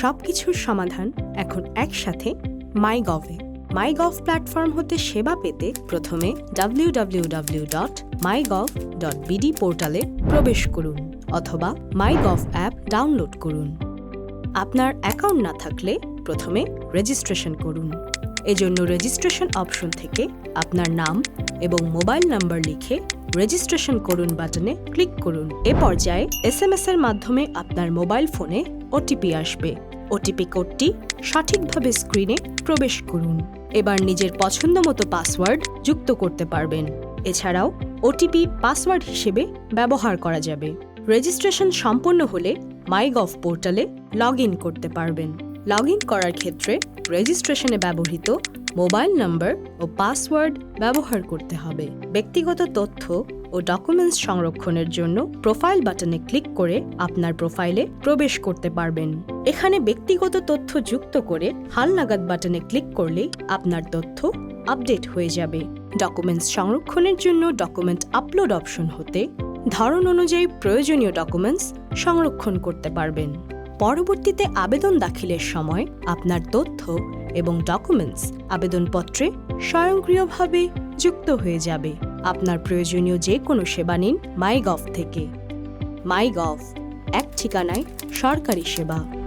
সবকিছুর সমাধান এখন একসাথে মাই গভে মাই গভ প্ল্যাটফর্ম হতে সেবা পেতে প্রথমে www.mygov.bd dot my gov dot BD পোর্টালে প্রবেশ করুন অথবা মাই গভ অ্যাপ ডাউনলোড করুন। আপনার অ্যাকাউন্ট না থাকলে প্রথমে রেজিস্ট্রেশন করুন। এজন্য রেজিস্ট্রেশন অপশন থেকে আপনার নাম এবং মোবাইল নাম্বার লিখে রেজিস্ট্রেশন করুন বাটনে ক্লিক করুন। এ পর্যায়ে এসএমএস এর মাধ্যমে আপনার মোবাইল ফোনে ওটিপি আসবে। ওটিপি কোডটি সঠিকভাবে স্ক্রিনে প্রবেশ করুন। এবার নিজের পছন্দ মতো পাসওয়ার্ড যুক্ত করতে পারবেন। এছাড়াও ওটিপি পাসওয়ার্ড হিসেবে ব্যবহার করা যাবে। রেজিস্ট্রেশন সম্পন্ন হলে মাইগভ পোর্টালে লগ করতে পারবেন। লগ করার ক্ষেত্রে রেজিস্ট্রেশনে ব্যবহৃত মোবাইল নম্বর ও পাসওয়ার্ড ব্যবহার করতে হবে। ব্যক্তিগত তথ্য ও ডকুমেন্টস সংরক্ষণের জন্য প্রোফাইল বাটনে ক্লিক করে আপনার প্রোফাইলে প্রবেশ করতে পারবেন। এখানে ব্যক্তিগত তথ্য যুক্ত করে হালনাগাদ বাটনে ক্লিক করলে আপনার তথ্য আপডেট হয়ে যাবে। ডকুমেন্টস সংরক্ষণের জন্য ডকুমেন্ট আপলোড অপশন হতে ধরন অনুযায়ী প্রয়োজনীয় ডকুমেন্টস সংরক্ষণ করতে পারবেন। পরবর্তীতে আবেদন দাখিলের সময় আপনার তথ্য এবং ডকুমেন্টস আবেদনপত্রে স্বয়ংক্রিয়ভাবে যুক্ত হয়ে যাবে। আপনার প্রয়োজনীয় যে কোনো সেবা নিন মাই গভ থেকে। মাই গভ এক ঠিকানায় সরকারি সেবা।